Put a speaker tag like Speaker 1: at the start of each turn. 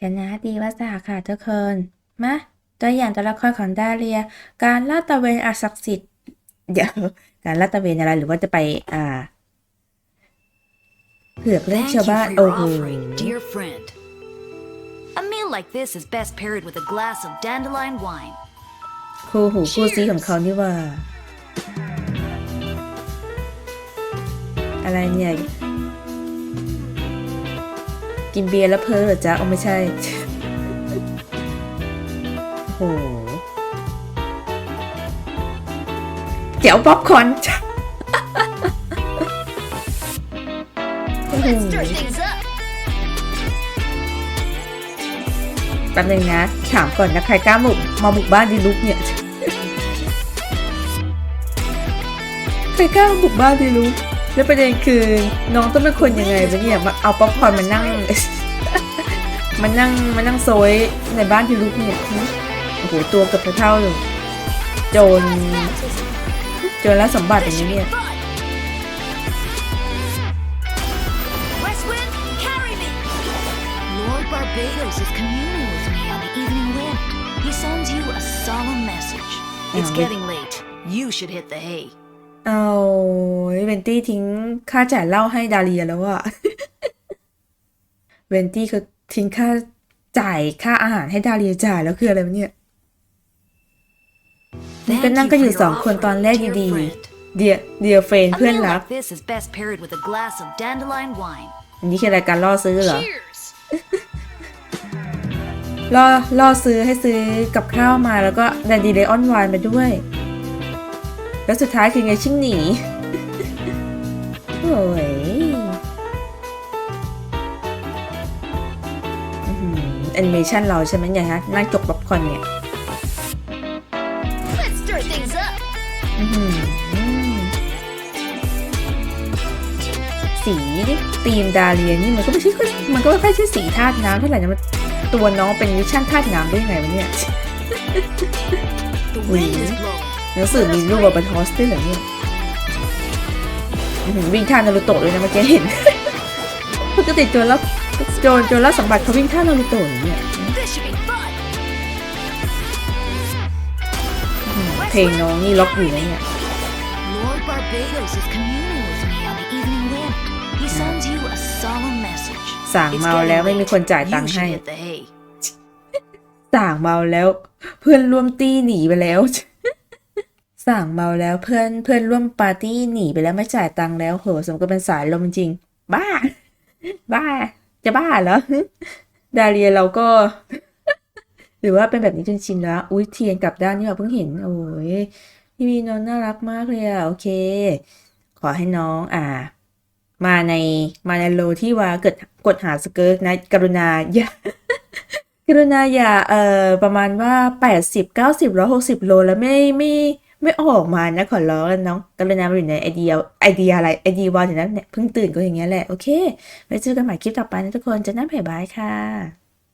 Speaker 1: ชนะดีว่าสาค่ะทุกคนมาตัวอย่างตัวละครของดาเรีย การลาดตระเวนอาศักดิ์สิทธิ์เดี๋ยวการลาดตระเวนอะไรหรือว่าจะไปอ่าเผือกเล่น
Speaker 2: Thank
Speaker 1: ชาว
Speaker 2: you
Speaker 1: บ้าน
Speaker 2: for
Speaker 1: โอ้
Speaker 2: your
Speaker 1: โห
Speaker 2: offering, dear friend. A meal like this is best paired with a glass of dandelion wine.
Speaker 1: คู่หูคู่ซีของเขานี่ว่า อะไรเนี่ย กินเบียร์แล้วเพ้อเหรอจ๊ะเอาไม่ใช่โอ้โหเจ๋วป๊อปคอร์นจ้ะโอ้โห
Speaker 2: Stir things up.
Speaker 1: แป๊บนึงนะ ถามก่อนนะใครกล้าบุกมาบุกบ้านดีลุกเนี่ย ใครกล้าบุกบ้านดีลุก แล้วประเด็นคือน้องต้องเป็นคนยังไงวะเนี่ยมาเอาป๊อปคอร์นมานั่งมานั่งมานั่งโซยในบ้านดีลุกเนี่ยโอ้โหตัวเกือบเท่าๆเลยโจรโจรแล้วสมบัติอย่างนี้เนี่ย
Speaker 2: West Wind, carry me. Lord Barbados is communing with me on the evening wind. He sends you a solemn message. It's
Speaker 1: Yeah, we-
Speaker 2: getting late. You should hit the hay.
Speaker 1: เอาเวนตี้ทิ้งค่าจ่ายเหล้าให้ดาเรียแล้วอะเวนตี้คือทิ้งค่าจ่ายค่าอาหารให้ดาเรียจ่ายแล้วคืออะไรวะเนี่ยนี่ก็
Speaker 2: Thank
Speaker 1: นั่ง
Speaker 2: you
Speaker 1: กันอ
Speaker 2: for
Speaker 1: ยู่
Speaker 2: your
Speaker 1: สองคนตอน
Speaker 2: offering,
Speaker 1: แรก
Speaker 2: dear
Speaker 1: ดี
Speaker 2: friend.
Speaker 1: ๆเดียเดียเฟรน
Speaker 2: A
Speaker 1: เพื่อน
Speaker 2: meal
Speaker 1: รัก
Speaker 2: like this is best paired with a glass of dandelion wine.
Speaker 1: อันนี้คืออะไรการล่อซื้อเหรอ
Speaker 2: Cheers.
Speaker 1: ล่อล่อซื้อให้ซื้อกับข้าวมาแล้วก็ดันดีเลออนไวน์มาด้วย แล้วสุดท้ายคือไงชิ่งหนีโอ้ยแอนิเมชันเราใช่ไหมเนี่ยฮะนั่งจกป๊อปคอร์นเนี่ย
Speaker 2: Let's stir things up.
Speaker 1: อื้อหือสีตีมดาเรียนี่มันก็ไม่ใช่มันก็ไม่ค่อยใช่สีธาตุน้ำเท่าไหร่นะมันตัวน้องเป็นวิชั่นธาตุน้ำได้ยังไงวะเนี่ย
Speaker 2: The wind is blowing.
Speaker 1: หนังสือมีรูปบาทอสด้วยเหรอเนี่ยอื้อหือวิ่งท่านารูโตะเลยนะเมื่อกี้เห็นปกติโจรแล้วโจรโจรแล้วสมบัติเขาวิ่งท่านารูโตะอย่างเนี่ย
Speaker 2: This should be fun.
Speaker 1: เพลงน้องนี่ล็อกอยู่นะเนี่ย
Speaker 2: Lord Barbados is communing with me on the evening wind. He sends you a solemn message.
Speaker 1: สั่ง
Speaker 2: It's
Speaker 1: เมาแล้ว
Speaker 2: getting
Speaker 1: ไม่มี
Speaker 2: late.
Speaker 1: คนจ่ายตัง
Speaker 2: You
Speaker 1: ค์
Speaker 2: should
Speaker 1: ให้
Speaker 2: hit the hay.
Speaker 1: สั่งเมาแล้ว เพื่อนร่วมตี้หนีไปแล้ว สั่งเมาแล้วเพื่อนเพื่อนร่วมปาร์ตี้หนีไปแล้วไม่จ่ายตังค์แล้วโหสมก็เป็นสายลมจริง บ้า บ้า จะบ้าเหรอ ดาเรียเราก็ หรือว่าเป็นแบบนี้จนชินแล้ว อุ้ยเทียนกลับด้านนี่เราเพิ่งเห็น โอ้ยพี่วีนองน่ารักมากเลยอะโอเค ขอให้น้อง อ่า มาในมาในโลที่ว่าเกิดกดหาสเกิร์ตนะ กรุณาอย่ากรุณาอย่าเอ่อประมาณว่า 80 90 160 โลแล้วไม่ไม่ ไม่ออกมานะขอร้องแล้วน้องกรุณามาอยู่ในไอเดียไอเดียอะไรไอเดียวาอย่างนั้นเนี่ยเพิ่งตื่นก็อย่างเงี้ยแหละ โอเคไว้เจอกันใหม่คลิปต่อไปนะทุกคนจะนั่นเพ่บายค่ะ